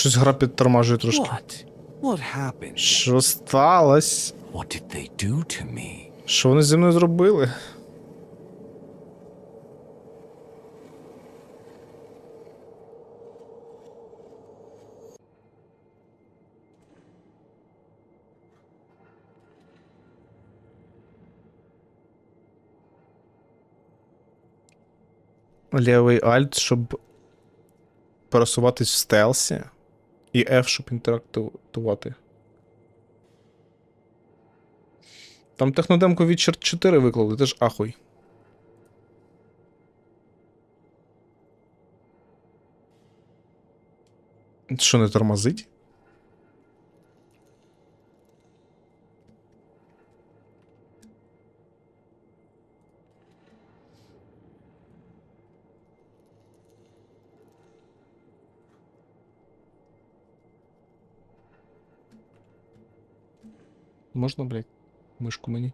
Щось гра підтормажує трошки. What? What happened? Що сталося? What did they do to me? Що вони зі мною зробили? Лівий Alt, щоб пересуватись в стелсі, і F, щоб інтерактувати. Там технодемку Witcher 4 виклали, теж ахуй. Що не тормозить? Можна, блядь, мишку мені?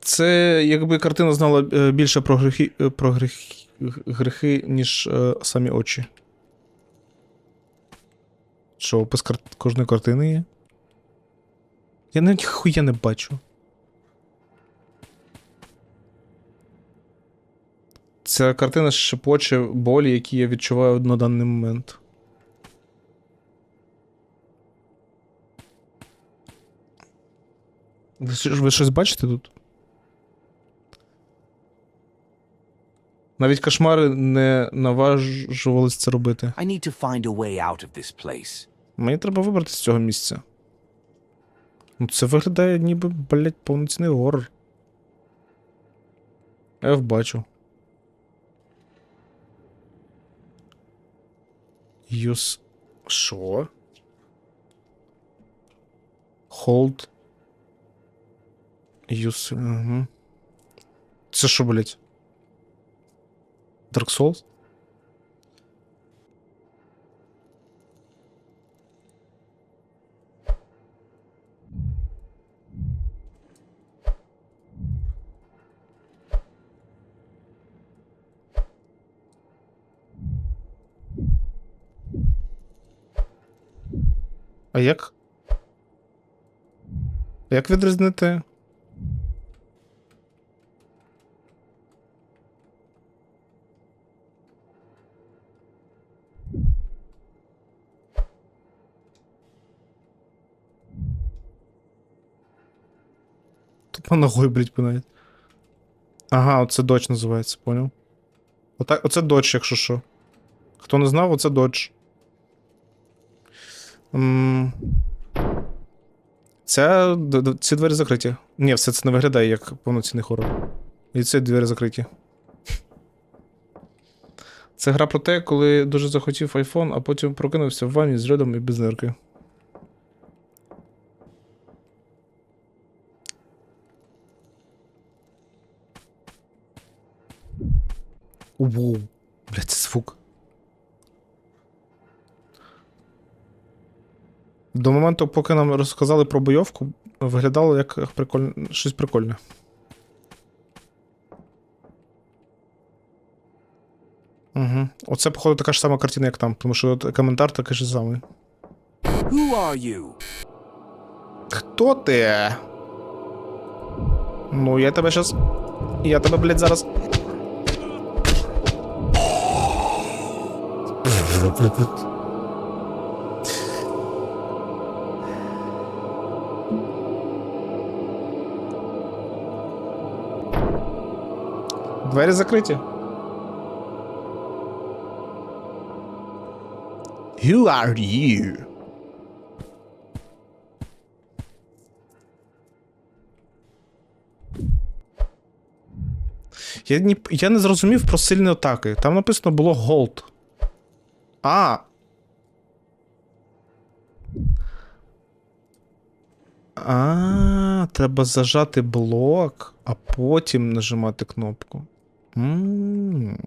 Це якби картина знала е, більше про грехи, е, про грехи, грехи ніж е, самі очі. Що, опис кар... кожної картини є? Я навіть хуя не бачу. Ця картина шепоче болі, які я відчуваю на даний момент. Ви, ви щось бачите тут? Навіть кошмари не наважувались це робити. I need to find a way out of this place. Мені треба вибрати з цього місця. Ну, це виглядає ніби, блять, повноцінний горор. Я бачу. Юс. Що? Hold. Юс. Угу. Це що, блять? Dark Souls? А як? Як відрізнити? Тупо ногою, блять, пинає. Ага, оце додж називається, поняв? Отак, оце додж, якщо що. Хто не знав, оце додж. М, ці двері закриті. Ні, все це не виглядає як повноцінний хорор. І ці двері закриті. Це гра про те, коли дуже захотів iPhone, а потім прокинувся в ванні з льодом і без нирки. Воу. Блять, це звук. До моменту, поки нам розказали про бойовку, виглядало як прикольне, щось прикольне. Угу. Оце, походу, така ж сама картина, як там, тому що от коментар такий ж самий. Who are you? Хто ти? Ну, я тебе щас. Я тебе, блядь, зараз. Двері закриті. Who are you? Я, ні, я не зрозумів про сильні атаки. Там написано було Gold. А. А, треба зажати блок, а потім нажимати кнопку. м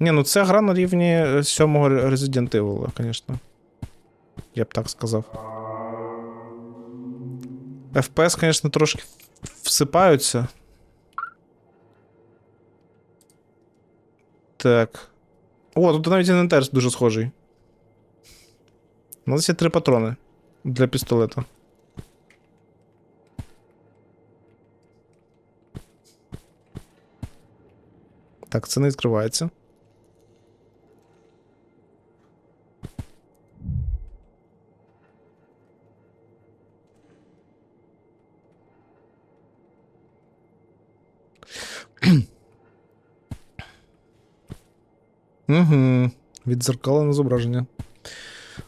Ні, ну це гра на рівні сьомого Resident Evil, звісно. Я б так сказав. FPS, звісно, трошки всипаються. Так. О, тут навіть інвентар дуже схожий. У нас є три патрони для пістолета. Так, це не відкривається. Угу. Відзеркалене зображення.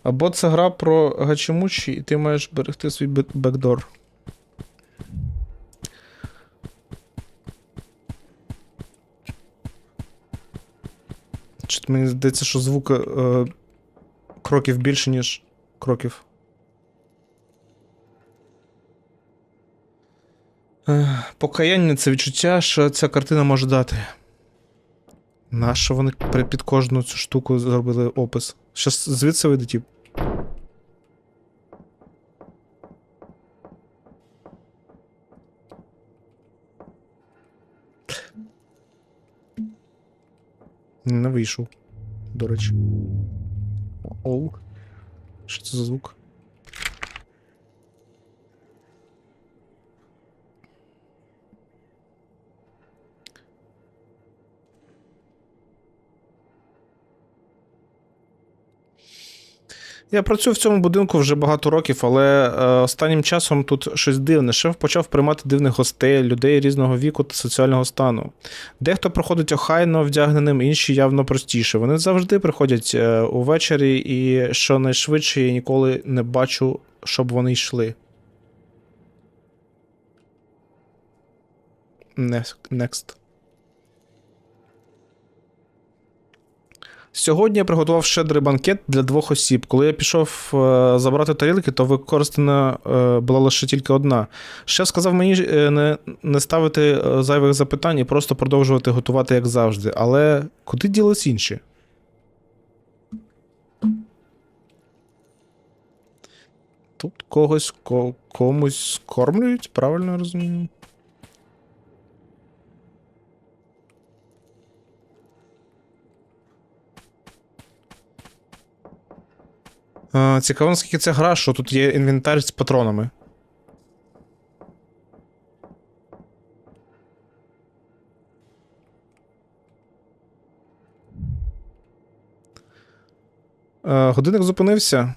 Або це гра про гачемучі, і ти маєш берегти свій бекдор. Чот мені здається, що звук е, кроків більше, ніж кроків. Покаяння це відчуття, що ця картина може дати. Нащо вони під кожну цю штуку зробили опис? Щас звідси вийде тип. Не вийшов. До речі. Оу. Що це за звук? Я працюю в цьому будинку вже багато років, але е, останнім часом тут щось дивне. Шеф почав приймати дивних гостей, людей різного віку та соціального стану. Дехто приходить охайно вдягненим, інші явно простіше. Вони завжди приходять е, увечері, і що найшвидше я ніколи не бачу, щоб вони йшли. Next. Сьогодні я приготував щедрий банкет для двох осіб. Коли я пішов е, забрати тарілки, то використана е, була лише тільки одна. Шеф сказав мені е, не, не ставити зайвих запитань і просто продовжувати готувати як завжди. Але куди ділись інші? Тут когось ко, комусь скормлюють, правильно розумію? Цікаво, наскільки це гра, що тут є інвентар з патронами. Е, Годинник зупинився.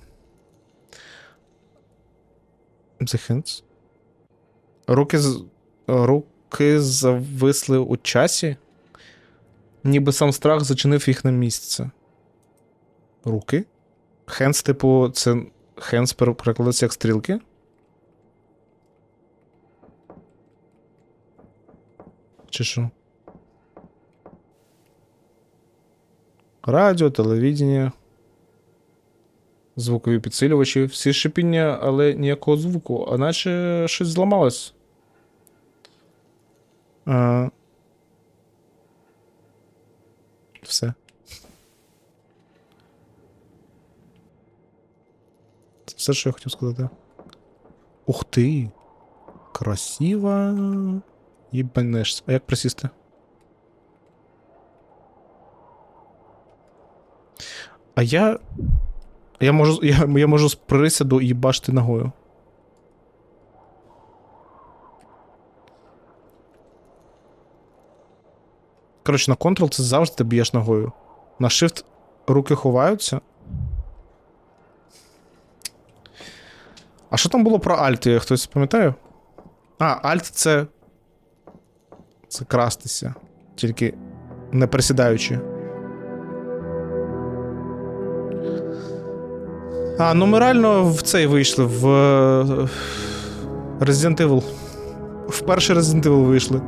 The hints. Руки, з... Руки зависли у часі. Ніби сам страх зачинив їх на місце. Руки? Хенс, типу, це хенс перекладається як стрілки. Чи що? Радіо, телевідення. Звукові підсилювачі. Всі шипіння, але ніякого звуку, а наче щось зламалось. А... Все. Все, що я хотів сказати. Ух ти! Красиво. Єбанешся. А як присісти? А я. Я можу, я, я можу з присяду їбашти ногою. Коротше, на Ctrl це завжди ти б'єш ногою. На Shift руки ховаються. А що там було про Альти? Хтось пам'ятає? А, Alt це. Це крастися. Тільки не присідаючи. А, ну ми реально в цей вийшли в. е, Resident Evil. В перший Resident Evil вийшли.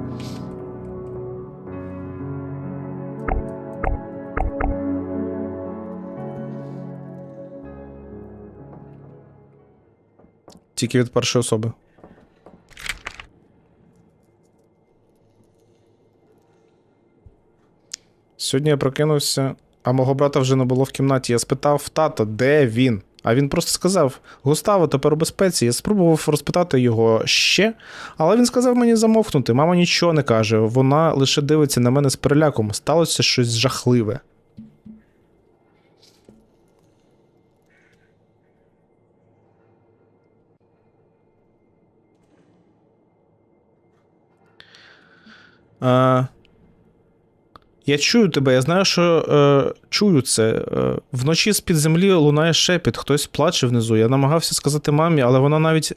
Тільки від першої особи. Сьогодні я прокинувся, а мого брата вже не було в кімнаті. Я спитав тата, де він? А він просто сказав: Густаво, тепер у безпеці. Я спробував розпитати його ще, але він сказав мені замовкнути. Мама нічого не каже, вона лише дивиться на мене з переляком. Сталося щось жахливе. А, я чую тебе, я знаю, що е, чую це. Е, вночі з-під землі лунає шепіт, хтось плаче внизу. Я намагався сказати мамі, але вона навіть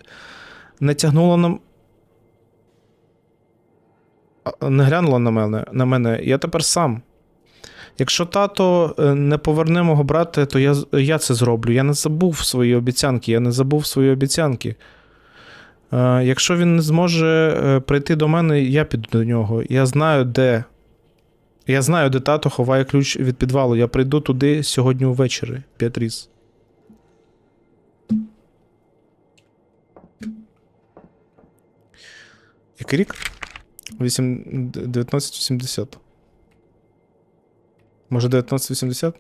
не тягнула на. Не глянула на мене, на мене. Я тепер сам. Якщо тато е, не поверне мого брата, то я, я це зроблю. Я не забув свої обіцянки, я не забув свої обіцянки. Е, якщо він не зможе е, прийти до мене, я піду до нього. Я знаю, де. Я знаю, де тато ховає ключ від підвалу. Я прийду туди сьогодні увечері, Біатріс. Який рік? 1980. Може, 1980?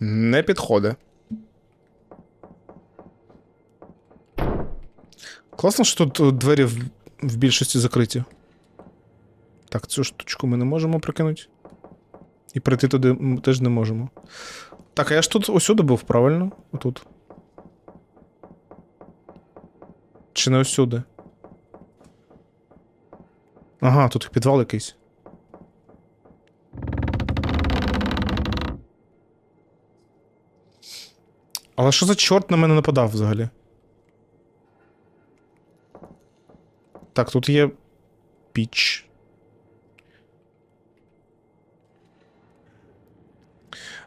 Не підходить. Класно, що тут е, двері в, в більшості закриті. Так, цю штучку ми не можемо прикинути. І прийти туди м, теж не можемо. Так, а я ж тут усюди був, правильно? Отут. Чи не усюди? Ага, тут підвал якийсь. Але що за чорт на мене нападав взагалі? Так, тут є піч.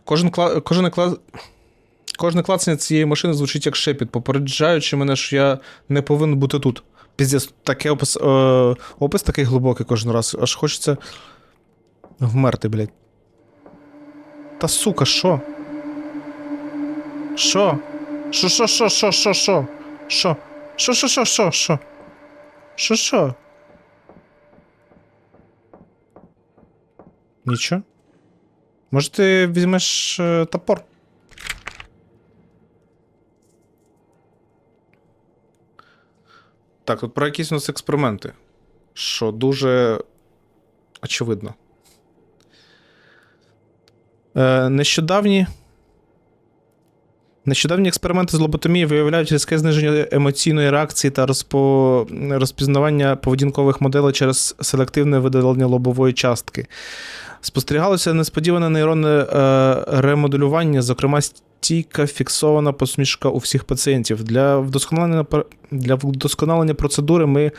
Кожен кла... Кожен кла... Кожне клацання цієї машини звучить як шепіт, попереджаючи мене, що я не повинен бути тут. Піздець, таке опис, е... опис такий глибокий кожен раз. Аж хочеться вмерти, блядь. Та сука, що? Що? Що, що, що, що, що, що? Що? Що, що, що, що, що? Що, що? Нічого? Може, ти візьмеш е, топор? Так, тут про якісь у нас експерименти. Що дуже очевидно. Е, нещодавні. Нещодавні експерименти з лоботомії виявляють різке зниження емоційної реакції та розпо... розпізнавання поведінкових моделей через селективне видалення лобової частки. Спостерігалося несподіване нейронне е, ремоделювання, зокрема, стійка фіксована посмішка у всіх пацієнтів. Для вдосконалення, для вдосконалення процедури ми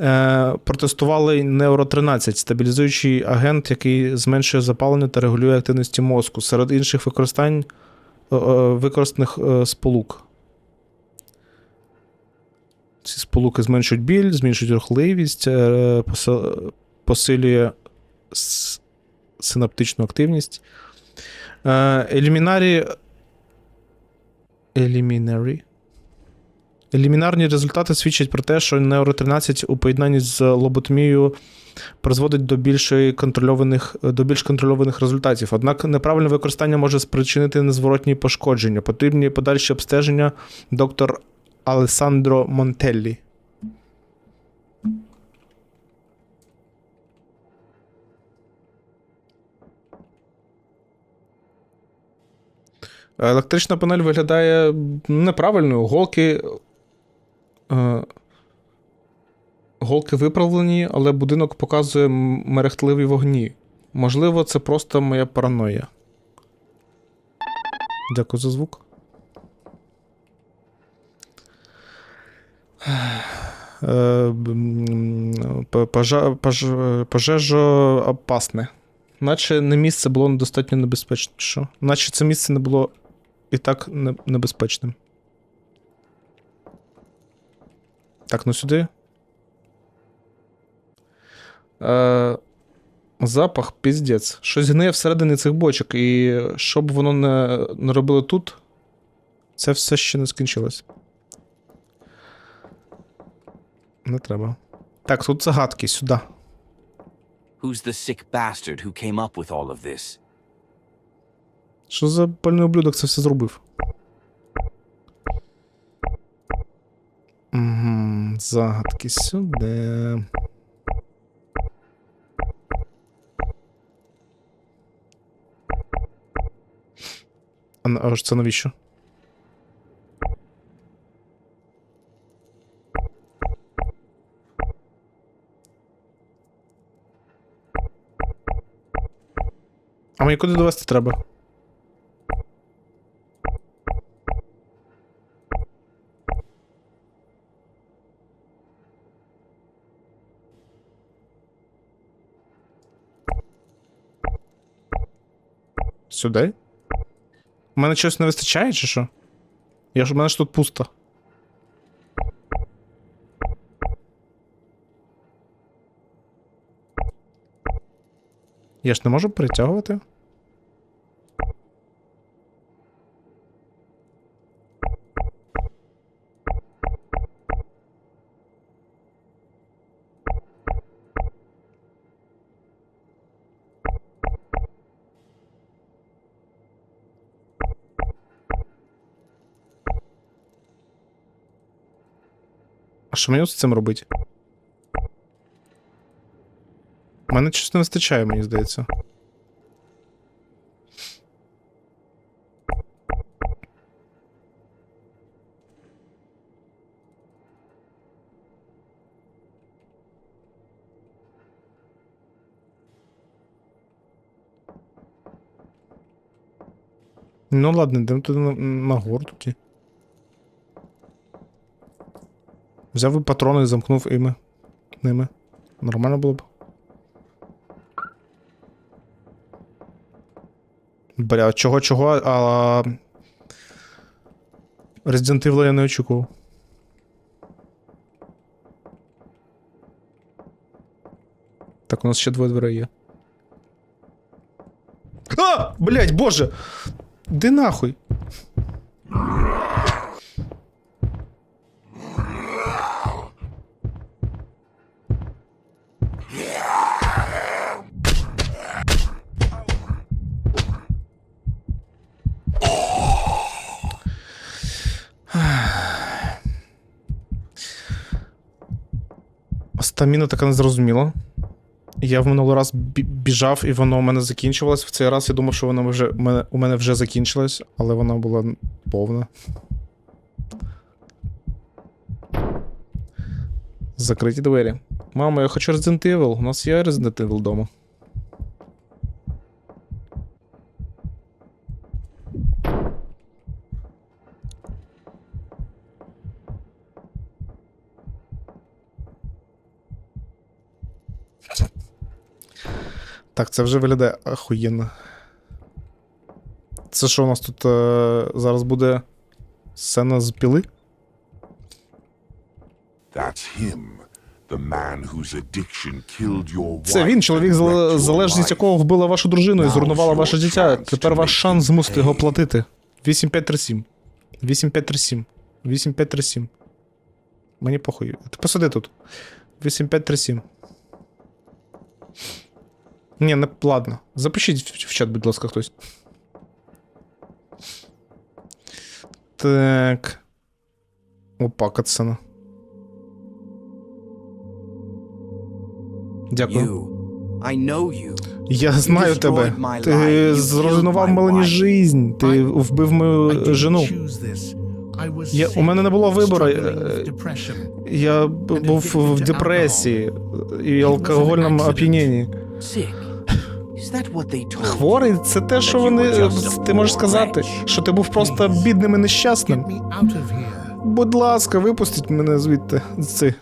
е, протестували Неуро 13, стабілізуючий агент, який зменшує запалення та регулює активності мозку. Серед інших використань використаних е, сполук. Ці сполуки зменшують біль, зменшують рухливість, е, посилює синаптичну активність. Е, Елімінарі. Елімінарі. Елімінарні результати свідчать про те, що Неуро 13 у поєднанні з лоботомією призводить до більшої контрольованих, до більш контрольованих результатів. Однак неправильне використання може спричинити незворотні пошкодження. Потрібні подальші обстеження доктор Алесандро Монтеллі. Електрична панель виглядає неправильною. Голки. Е, голки виправлені, але будинок показує мерехтливі вогні. Можливо, це просто моя параноя. Дякую за звук. Е, Пожежо опасне. Наче не місце було недостатньо небезпечним. Що? Наче це місце не було і так небезпечним. Так, ну сюди. Е, Запах піздець. Щось гниє всередині цих бочок, і щоб воно не, не робило тут, це все ще не скінчилось. Не треба. Так, тут загадки сюди. Who's the sick bastard who came up with all of this? Що за пальний ублюдок це все зробив? Загадки сюди. А ж це навіщо? А мені куди довести треба? Сюди? У мене чогось не вистачає, чи що? Я ж у мене ж тут пусто. Я ж не можу перетягувати. А що мені з цим робити? У мене щось не вистачає, мені здається. Ну ладно, йдемо туди на, на гору тоді. Взяв би патрони і замкнув іми. Ними. Нормально було б. Бля, чого чого, а. Resident Evil я не очікував. Так, у нас ще двоє дверей є. А! Блять, боже! Де нахуй? Стаміна така незрозуміла. Я в минулий раз біжав, і воно у мене закінчувалось. В цей раз я думав, що воно вже у мене, вже закінчилось, але вона була повна. Закриті двері. Мамо, я хочу Resident Evil. У нас є Resident Evil вдома. Так, це вже виглядає охуєнно. Це що у нас тут е, зараз буде сцена з піли? That's him, the man whose addiction killed your Це він, чоловік, and wrecked your залежність life. якого вбила вашу дружину і зруйнувала ваше життя. Тепер ваш шанс змусити його платити. 8537. 8537. 8537. Мені похуй. Ти посиди тут. 8537. Ні, не ладно. Запишіть в, в чат, будь ласка, хтось. Так. Опа, катсцена. Дякую. I know you. Я знаю тебе. Ти зруйнував my жизнь. Ти вбив мою жену. Я- у мене не було вибору, depression. Я був в депресії і алкогольному оп'янінні. Хворий це те, що вони. Ти можеш сказати, що ти був просто бідним і нещасним. Будь ласка, випустіть мене звідти.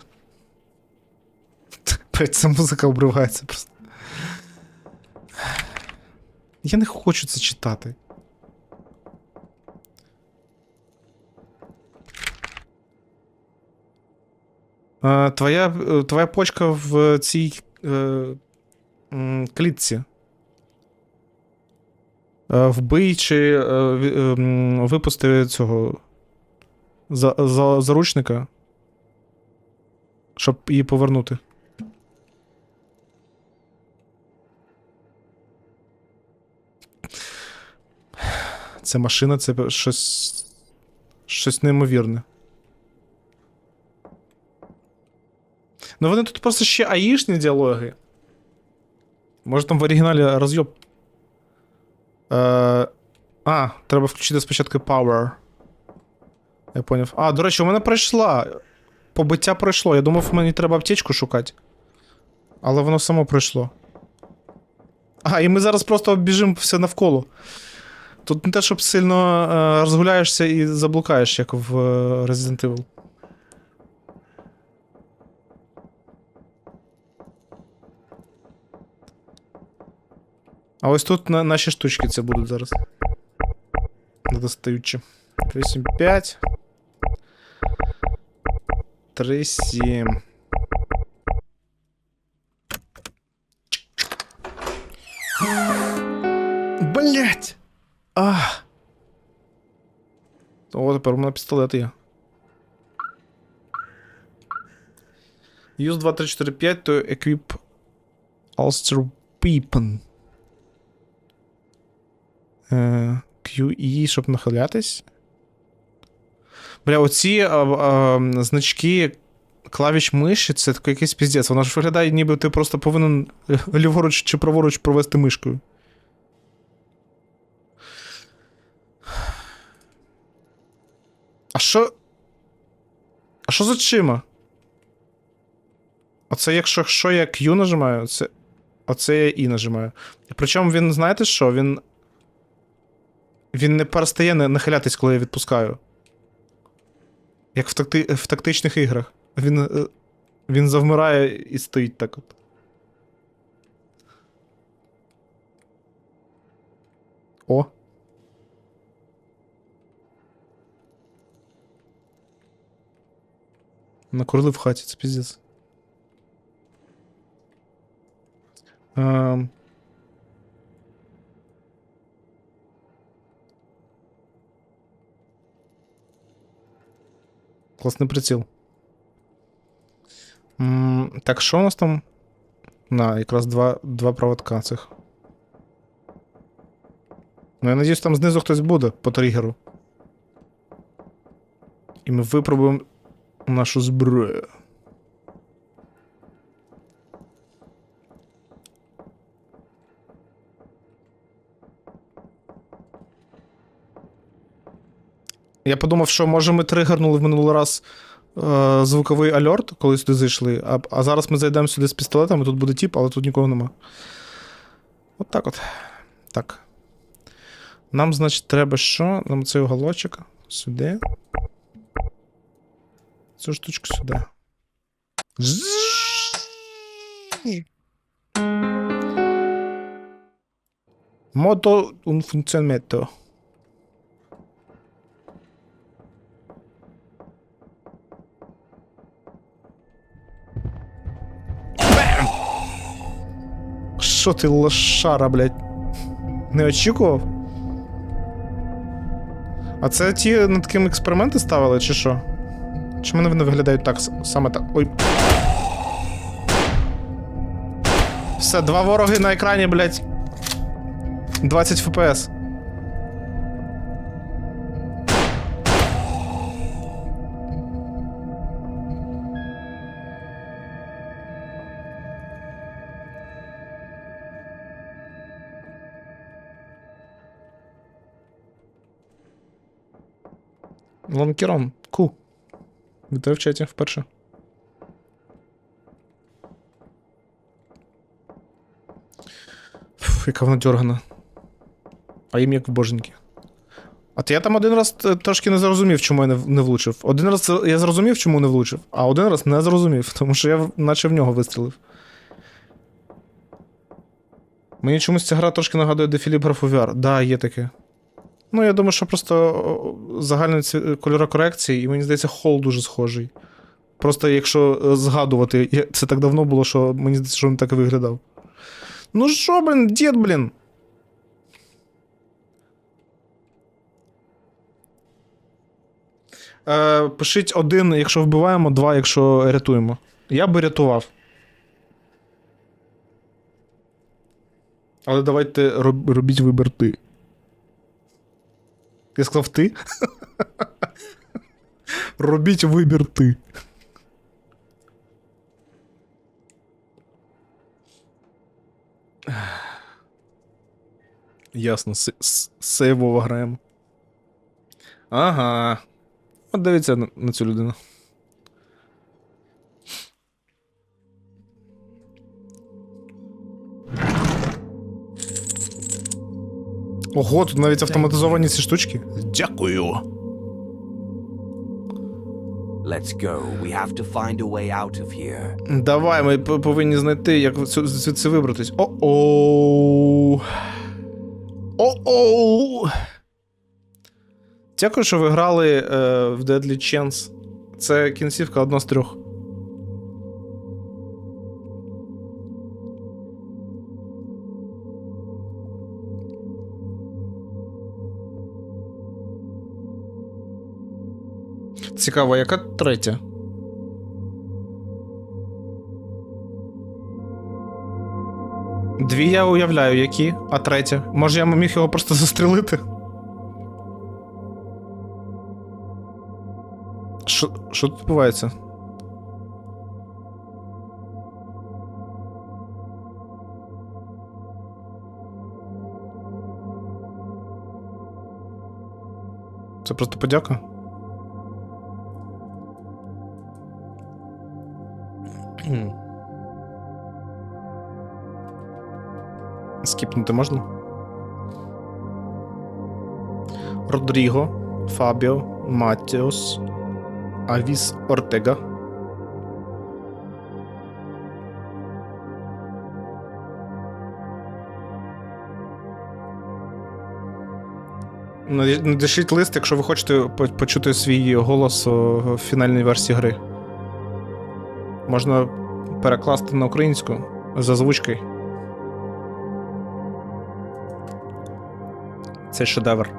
Блять, ця музика обривається просто. Я не хочу це читати. Е, твоя, е, твоя почка в цій. Е, клітці. Е, Вбий чи е, е, випусти цього за, за, заручника, щоб її повернути. Це машина, це щось. Щось неймовірне. Ну вони тут просто ще аїшні діалоги. Може там в оригіналі розйоб. Е, а, треба включити спочатку Power. Я поняв. А, до речі, у мене пройшла. Побиття пройшло. Я думав, мені треба аптечку шукати. Але воно само пройшло. А, і ми зараз просто біжимо все навколо. Тут не те, щоб сильно е, розгуляєшся і заблукаєш, як в е, Resident Evil. А ось тут на, наші штучки це будуть зараз. Недостаючі. 8, 5. 3, 7. Блять! А. О, тепер у мене пістолет є. Use 2, 3, 4, 5 to equip Ulster Weapon. Е, QE, щоб нахилятись. Бля, оці а, а, значки клавіш миші це такий якийсь піздець. Воно ж виглядає, ніби ти просто повинен ліворуч чи праворуч провести мишкою. А що. А що з очима? Оце якщо що я Q нажимаю, це. Оце я І нажимаю. Причому він, знаєте що? Він. Він не перестає нахилятись, коли я відпускаю. Як в, такти... в тактичних іграх. Він. е, Він завмирає і стоїть так от. О. Накурили в хаті, це піздець. Ем... Класний приціл. Так, що у нас там? На, якраз два, два проводка цих. Ну, я надіюсь, там знизу хтось буде по тригеру. І ми випробуємо нашу зброю. Я подумав, що може ми тригернули в минулий раз е, звуковий альорт, коли сюди зайшли, а, а зараз ми зайдемо сюди з пістолетами, тут буде тіп, але тут нікого нема. От так от. Так. Нам, значить, треба що? Нам цей уголочок сюди. Цю штучку сюди. Мото un funzionamento. Що ти лошара, блядь? Не очікував? А це ті над таким експерименти ставили, чи що? Чому вони виглядають так саме так? Ой. Все, два вороги на екрані, блядь. 20 фпс. Ланкером. Ку. Вітаю в чаті вперше. Фу, яка вона дергана. А їм як в боженьки. От я там один раз трошки не зрозумів, чому я не, не влучив. Один раз я зрозумів, чому не влучив, а один раз не зрозумів, тому що я наче в нього вистрілив. Мені чомусь ця гра трошки нагадує Дефіліп графу VR. Да, є таке. Ну, я думаю, що просто о, загальний ці- кольорокорекції, і мені здається, хол дуже схожий. Просто якщо е, згадувати, це так давно було, що мені здається, що він так і виглядав. Ну що, блін, дід, блін? Е, пишіть один, якщо вбиваємо, два, якщо рятуємо. Я би рятував. Але давайте роб, робіть вибір ти. Я сказав ти? Робіть вибір ти. Ясно, сейвово граємо. Ага. От дивіться на цю людину. Ого, тут навіть автоматизовані ці штучки. Дякую. Let's go. We have to find a way out of here. Давай, ми повинні знайти, як звідси вибратись. О-оу. О-оу. Дякую, що ви грали е, в Deadly Chance. Це кінцівка одна з трьох. Цікаво, яка третя? Дві я уявляю, які, а третя. Може, я міг його просто застрелити? Що, що тут відбувається? Це просто подяка? Скіпнути можна? Родріго, Фабіо, Матіос, Авіс Ортега. Наді- Надішліть лист, якщо ви хочете почути свій голос в фінальній версії гри. Можна перекласти на українську з озвучкою. Це шедевр.